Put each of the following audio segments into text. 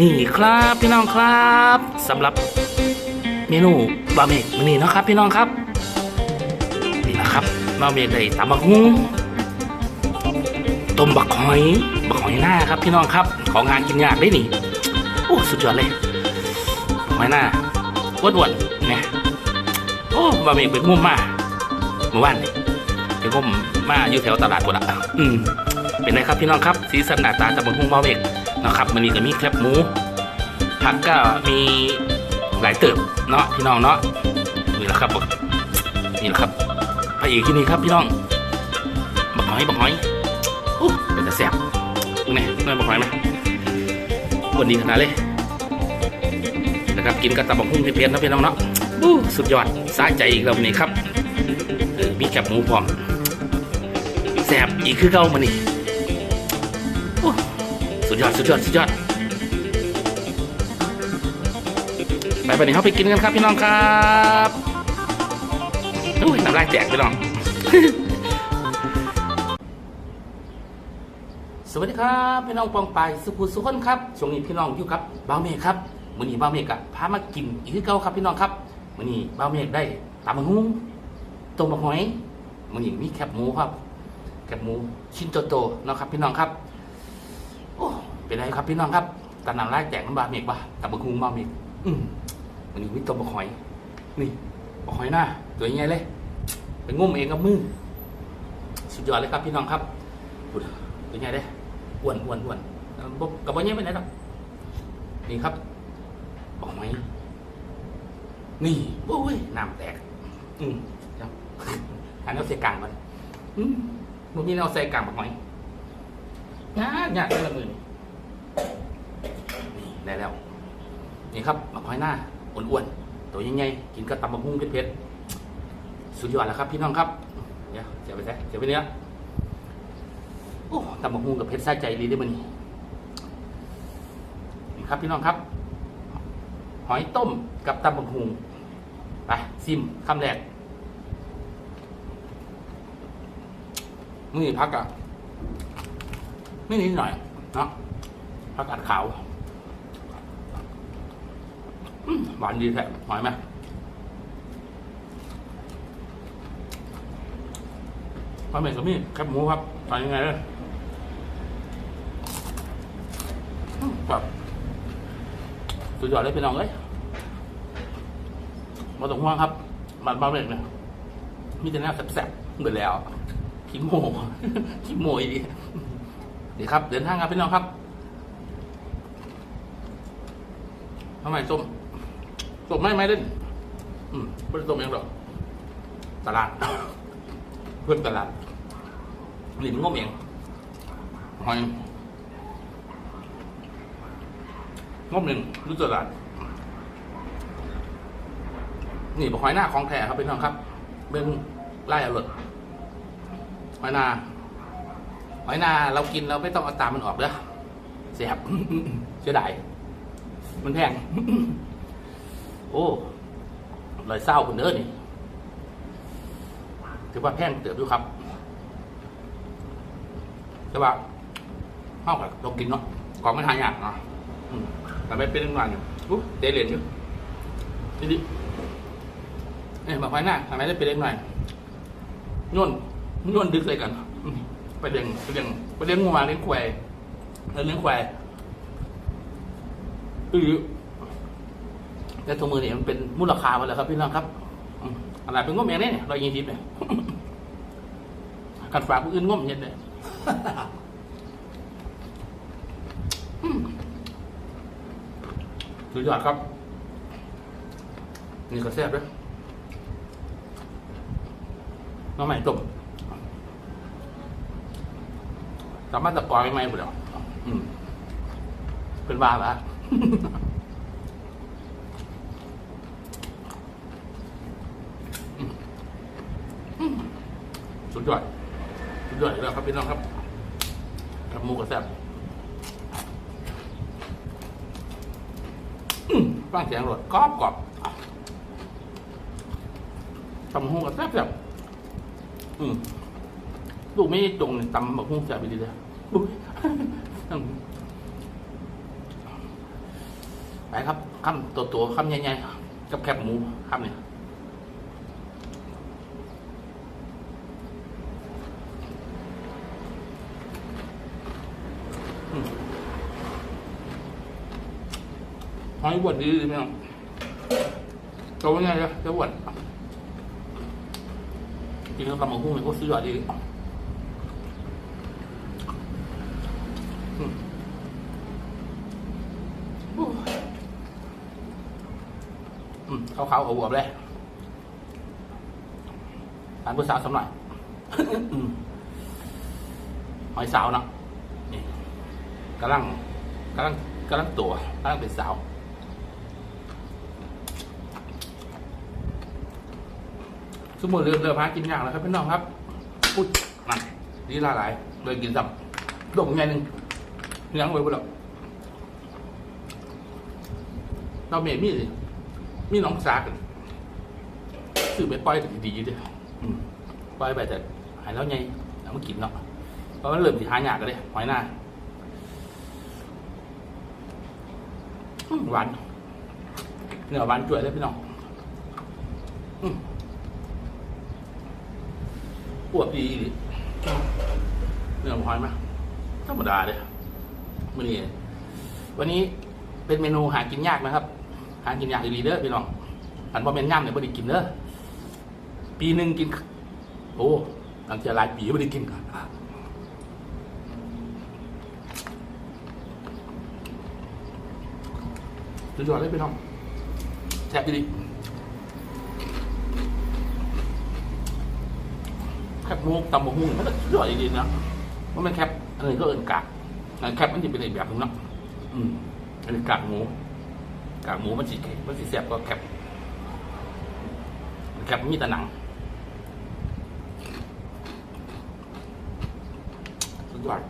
นี่ครับพี่น้องครับสำหรับเมนูบะหมี่มื้อนี้เนะครับ พี่น้องครับ นี่นะครับบะหมี่ได้ตำบักฮุ้งต้มบักหอยบักหอยหน้าครับ พี่น้องครับของงานกินยากได้นี่โอ้สุดยอดเลยหอยหน้าอ้วนๆเนี่ยโอ้บะหมี่เป็นมุมมาเมื่อวานนี่เป็นมุมมาอยู่แถวตลาดกดละอืมเป็นไงครับพี่น้องครับ สีสันหน้าตาตำบักฮุ้งบะหมี่ นะครับมันนี้ก็มีแคบหมูผักก็มีหลายเติบเนาะพี่น้องเนาะนี่แหละครับบักนี่แหละครับพระเอกที่นี่ครับพี่น้องบักหอยบักหอยอู้เป็นแต่แซ่บดูนี่นี่บักหอยไหมวันดีขนาดเลยนะครับกินกับตำบักหุ่งเพียนนะพี่น้องเนาะอู้สุดยอดสะใจอีกแล้วนนี้ครับมีแคบหมูพร้อมแซ่บอีกคือเก่ามานี่ สุดยอดสุดยอดสุดยอดไปไปนี้เขาไปกินกันครับพี่น้องครับอุ้ยน้ำลายแตกพี่น้อง สวัสดีครับ พี่น้องปองไปสุขุสุขนครับช่วงนี้พี่น้องอยู่กับบ้าเมฆครับมื้อนี้บ้าเมฆอะพามากินอีกคือเก่าครับพี่น้องครับมื้อนี้บ้าเมฆได้ตำมะฮุ้งต้มบักหอยมื้อนี้มีแคบหมูครับ แคบหมูชิ้นโตๆนะครับพี่น้องครับโอ้ เป็นไรครับพี่น้องครับตาน้ำลายแตกน้ำบาเมฆป่ะตำบักฮุ้งบ้าวเมฆอืมวันนี้วิตต้มบะหอย นี่บะหอยหน้าตัวยังไงเลยไปงุ่มเองกับมือสุดยอดเลยครับพี่น้องครับพูดตัวยังไงเด้อ้วนอ้วนอ้วนเอ่อบ่กับบะเนี้ยไปไหนหรอกนี่ครับบะหอยนี่โอ้ยน้ำแตก อืมเดี๋ยวอันนี้เอาใส่กลางก่อนอืมมันมีเอาใส่กลางบะหอยยากยากเลยละมือนี่ นี่ได้แล้ว นี่ครับมะพร้าวหน้าอ้วนๆตัวใหญ่ๆกินกับตำบักหุ่งเผ็ดๆสุดยอดแล้วครับ พี่น้องครับเดี๋ยวเสียไปแท้เสียไปเนี้ยโอ้ตำบักหุ่งกับเผ็ดใส่ใจดีด้อมันนี่นี่ครับพี่น้องครับ หอยต้มกับตำบักหุ่งไปซิมคำแรกนี่พักอะไม่นิดหน่อยเนาะ พักอัดขาวหวานดีแท้หอยไหมปลาหมึกกับมีแคบหมูครับทานยังไงเลยแบบสุดยอดเลยพี่น้องเอ้ยมาตรงห่วงครับมันปลาหมึกเนี่ยมีแต่หน้าแสบๆเหมือนแล้วขี้โม่ขี้โม่อีดีนี่ครับ เดินทางครับพี่น้องครับ ทำไมส้มต้มไม่ไม่เล่น อืมไม่ได้ต้มเองหรอกตลาด เพื่อนตลาดหลิมงมเองหอยงมหนึ่งรู้ตลาดนี่บอกหอยหน้าของแท้ครับพี่น้องครับเป็นไล่อรดหอยนาหอยนาเรากินเราไม่ต้องเอาตามมันออกเด้อเสียบเสียดาย มันแพง โอ้ลอยเศร้าคนเด้อนี่ถือว่าแพงเติบอยู่ครับ แต่ว่าห้าวกับลองกินเนาะของไม่ทานยากเนาะแต่ไม่เป็นเรื่องานอยู่อุ๊ยเตะเหรียญอยู่ทีนี้เอ้ยมาไฟหน้าทำไมได้เป็นเล็กหน่อยนุ่นนุ่นดึกเลยกันอืมไปเลี้ยงไปเลี้ยงไปเลี้ยงงูมาเลี้ยงควายแล้วเลี้ยงควาย อือแต่ถุงมือเนี่ยมันเป็นมูลค่าหมดแล้วครับพี่น้องครับอะไรเป็นงบอย่างนี้เนี่ยเรายิงทิพย์เนี่ยขัดฝากผู้อื่นงบเห็นเลยอืมสุดยอดครับ นี่ก็แซ่บด้วยน้องใหม่ต้มสามารถตะกอยไม่ไหมหมดแล้วเป็นบ้าละ สุดยอดสุดยอดอีกแล้วครับพี่น้องครับ กับหมูกระแซบฟังเสียงรถกรอบกรอบตำหูกระแซบแซบลูกไม่จงตำแบบหูแซบไปดีเลยอุ๊ย ไปครับคำตัวตัวๆคำใหญ่ๆกับแคบหมูคำเนี่ยหอยบดดีไหมน้องตัวเป็นไงเนี่ยจะบดกินกับตำมะฮุ่งเนี่ยก็ซื้อหยอดดีอืม อืม เขาเขาอวบๆเลยทานผู้สาวสำหน่อยอืมหอยสาวเนาะนี่กำลังกำลังกำลังตัวกำลังเป็นสาวสมมติเรือเรือพากินยากแล้วครับพี่น้องครับพูดนั่นดีละหลายเลยกินสับดมไงหนึ่งเลี้ยงไว้บุหรี่เราเมมี่สิ มีน้องสากันซื้อไปปล่อยก็ดีๆเด้วยปล่อยไปแต่หายแล้วไงเอามากินเนาะเพราะมันเริ่มสิหายากกันเลยหอยหน้าหวานเนื้อหวานจ่วยเลยพี่น้องอืมปวดดีดิเนื้อหอยมาธรรมดาเลยมื่อนี้วันนี้เป็นเมนูหากินยากนะครับ หากินยากอีหลีเด้อพี่น้องอันบ่แม่นย่ำเนี่ยบ่ได้กินเด้อปีหนึ่งกิน โอ้ตั้งแต่หลายปีบ่ได้กินกันสุดยอดเลยพี่น้องแซ่บดีแคบหมูตำบะฮุ่งมันก็สุดยอดจริงๆนะว่ามันแคบอันนี้ก็เอินกากแคบมันจะเป็นอีกแบบนึงเนาะอืมอันนี้กากหมู กากหมูมันสีมันสีแสบกว่าแคบแคบมันมีแต่หนังสุดยอด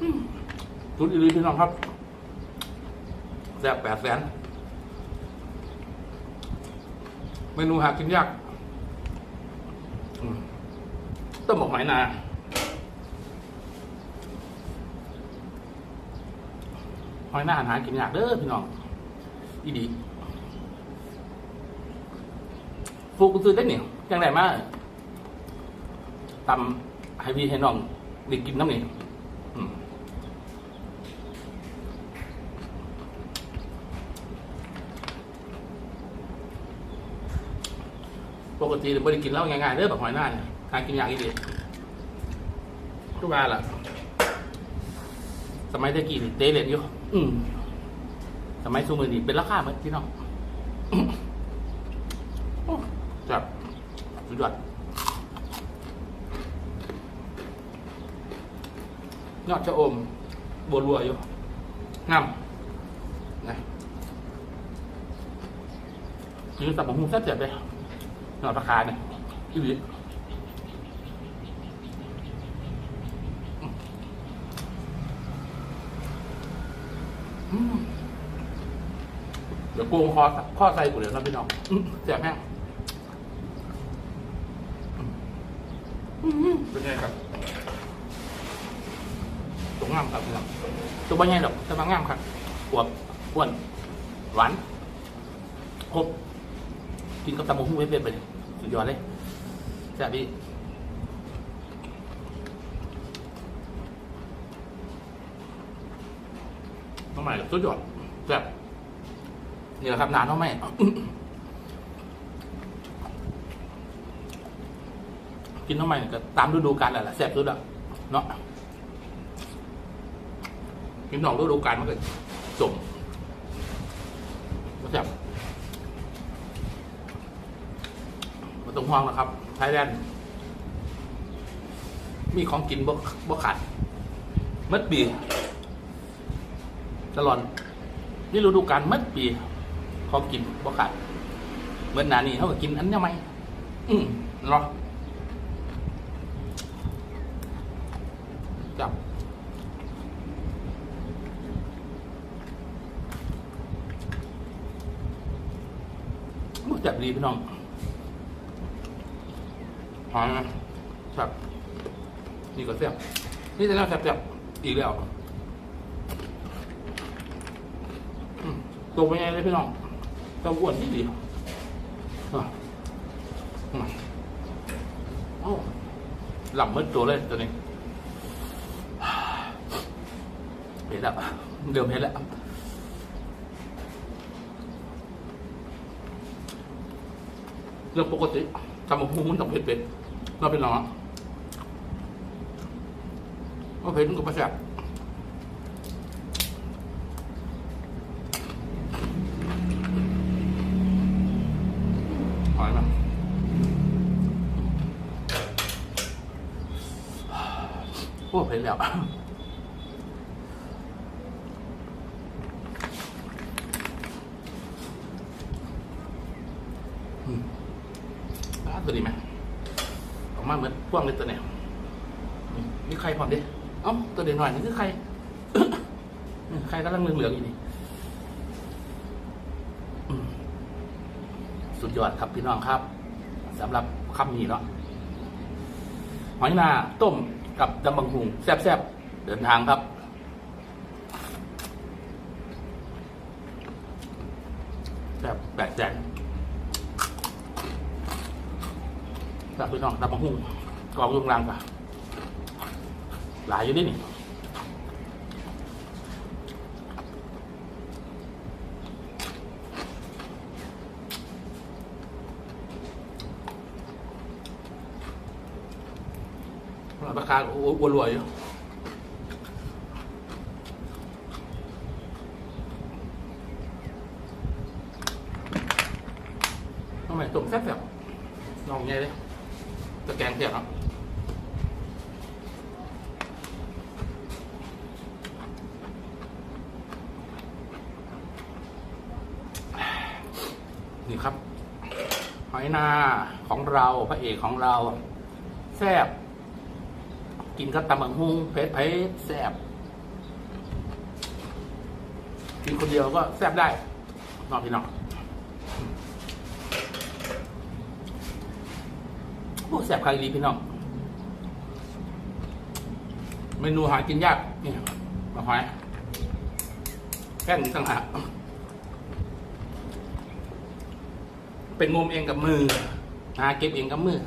อืมสุดอีหลีพี่น้องครับแสบแปดแสนเมนูหากินยากต้มหมกไหมนา หอยหน้าอาหารกินยากเด้อพี่น้องอีดีฟูกุซื้อได้เนี่ยจังไรมาตำให้พี่ให้น้องได้กินน้ำนี่ปกติไม่ได้กินแล้วง่ายๆเด้อแบบหอยหน้าเนี่ยการกินยากอีดีทุกงานล่ะ สมัยตะกี้นี่เตะเล่นอยู่อืมสมัยซูมือนี่เป็นราคาเหมือนพี่น้องโอ้จับสุดยอดยอดชะอมบัวรัวอยู่งามนะยืนสับผมหุ้งแซ่บเจ็บเลยยอดราคาเนี่ยอีหลี อืมเดี๋ยวโกงคอข้อใส่กูเดี๋ยวนะพี่น้องอื้อเสียบแห้งอื้อหือเป็นไงครับตัวงามครับพี่น้องตัวไม่ใหญ่หรอกแต่ว่างามครับอวบอ้วน หวานครบกินกับตำบักหุ่งเว็บๆไปเลยสุดยอดเลยแซ่บดีน้อง ใหม่สุดยอดแซ่บนี่แหละครับนาน้องใหม่กินน้องใหม่ก็ตามฤดูกาลแหละแซ่บสุดอะเนาะกินนอกฤดูกาลมันก็จมแซ่บมาต้องห่วงนะครับไทยแลนด์มีของกินบ่บ่ขาดมื่อปี ตลอดนี่ฤดูกาลมัดปีขอกินบ่ขาดเมื่อหนานี้เขาก็กินอันนี้ไหมอืมรอจับมุจับดีพี่น้องหอมจับนี่ก็แซ่บนี่จะน่าแซ่บๆอีกแล้ว ตัวเป็นไงเลยพี่น้องตัวอ้วนที่ดีอะอืมโอ้หลับมืดตัวเลยตัวนี้เห็นแล้วเดิมเห็นแล้วเรื่องปกติทำมาพูมันต้องเผ็ดเป็ดเราเป็นหรอว่าเผ็ดมันก็ประแสบหอยมั้ย โอ้เผ็ดแล้วอืมตัวนี้ไหมออกมาเหมือนพ่วงเลยตัวเนี้ยมมีใครพร้อมดิเอ้าตัวเด่นหน่อยนี่คือใครใครกำลังเหลืองๆอยู่นี่สุดยอดครับพี่น้องครับสำหรับคำนี้เนาะหอยนาต้ม กับตำบังหุงแซ่บๆ เดินทางครับ แซ่บแปดแสนกับพี่น้องตำบังหุ่งกองยุงรังกะหลายอยู่นี่นี่ ราคาอ้วนรวยอยู่ทำไมตุ่มแซ่บๆลองไงเลยตะแกงเสียบครับนี่ครับหอยนาของเราพระเอกของเราแซบ กินกับตำบังฮุงเผ็ดเผ็ดแซ่บกินคนเดียวก็แซ่บได้นอกพี่น้องโอ้แสบใครดีพี่น้องเมนูหากินยากนี่มาหอยแค่นี้ต่างหากเป็นงมเองกับมือหาเก็บเองกับมือ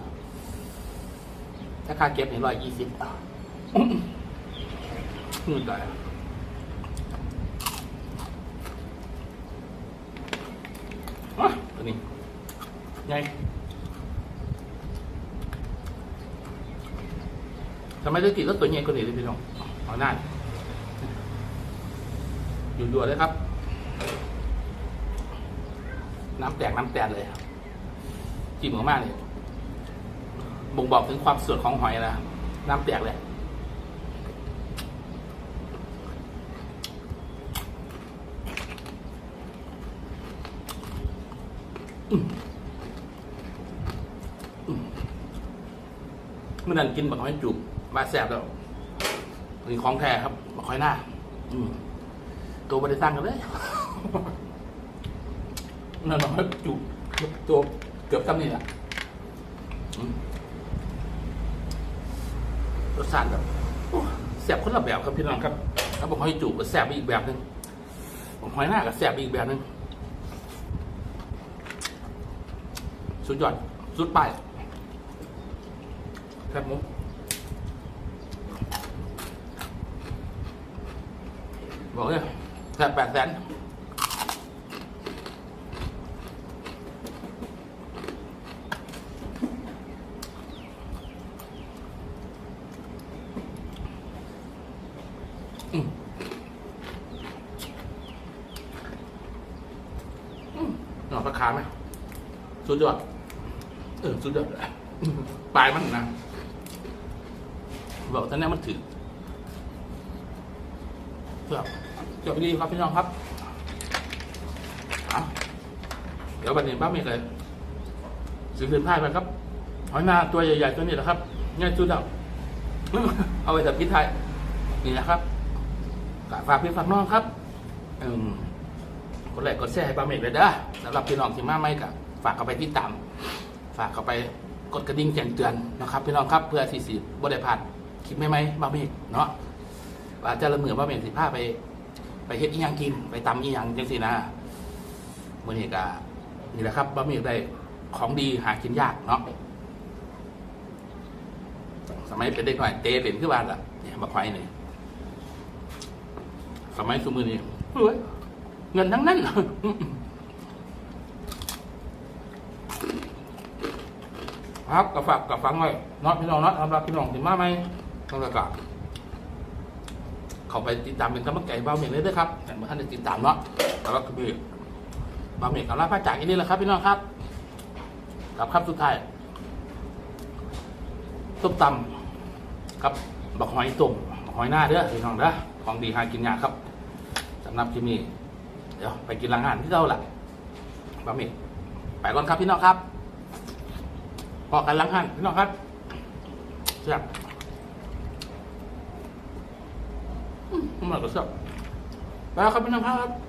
ถ้าค่าเก็บเนี่ยร้อยยี่สิบนู่นได้อะตัวนี้ไงทำไมได้กินรถตัวใหญ่กว่านี้เลยพี่น้องเอาหน้าอยู่ดัวเลยครับ น้ำแตกน้ำแตนเลยจิ้มออกมาเลย บ่งบอกถึงความสดของหอยนะน้ำแตกเลยเมื่อนั้นกินบักหอยจุบมาแสบแล้วนี่ของแท้ครับบักหอยหน้าอืมตัวบริษัทกันเลยนั่นบักหอยจุบตัวเกือบซ้ำนี่แหละ รสชาติแบบโอ้แสบคนละแบบครับพี่น้องครับแล้วบักหอยจุบก็แสบไปอีกแบบหนึ่งบักหอยหน้าก็แสบไปอีกแบบหนึ่งสุดยอดสุดไปายครับผมบอกเลยแสนแปดแสนอืมอืมหน่อปลาคาไหมสุ ดยอด เออ สุดยอดปลายมันนะบอกตอนนี้มันถึงเพื่อเกือบดีครับพี่น้องครับ เดี๋ยววันนี้ป้าเมฆเลยสื่อคืนพ่ายไปครับหอยนาตัวใหญ่ๆตัวนี้แหละครับง่ายสุดแล้วเอาไปสับพิษไทยนี่นะครับกฝากพี่ฝากน้องครับ อืมกดไลค์กดแชร์ให้ป้าเมฆเลยเด้อสำหรับพี่น้องที่มาไม่กับ ฝากเข้าไปที่ตาม ฝากเข้าไปกดกระดิ่งแจ้งเตือนนะครับพี่น้องครับเพื่อที่สิบ่ได้พลาดคลิปใหม่ๆบ้าเมฆเนาะว่าจจะละเมือบ้าเมฆสิพาไป ไปเฮ็ดอีหยังกิน ไปตำอีหยังจังสินะมื่อนี้ก็นี่แหละครับบะหมี่ได้ของดีหากินยากเนาะสมัยเป็นเด็กหน่อยเตะเล่นขึ้นบ้านละเนี่ยมาควายนี่สมัยสมือนี่เงินทั้งนั้น ครับกับฝากกับฟังไว้นาะพี่น้องนาะสำหรับพี่น้องถึงมาไหมต้องกะเขาไปติดตามเป็นกำลังใจบ้าเมฆเลยด้วยครับแต่เมื่อท่านได้ติดตามเนาะแล้วก็คือบ้าเมฆกับลาพระจากอันนี้แหละครับ พี่น้องครับกับครับสุดท้ายต้มตำกับบักหอยตุ่มหอยหน้าเด้อพี่น้องเด้อของดีหากินยากครับสำหรับที่นี่เดี๋ยวไปกินร้านอาหารที่เราแหละบ้าเมฆไปก่อนครับพี่น้องครับ อกันล้างหันพี่น้องครับเสียบอืมมันก็เสียบไปแล้วครับพี่น้องครับ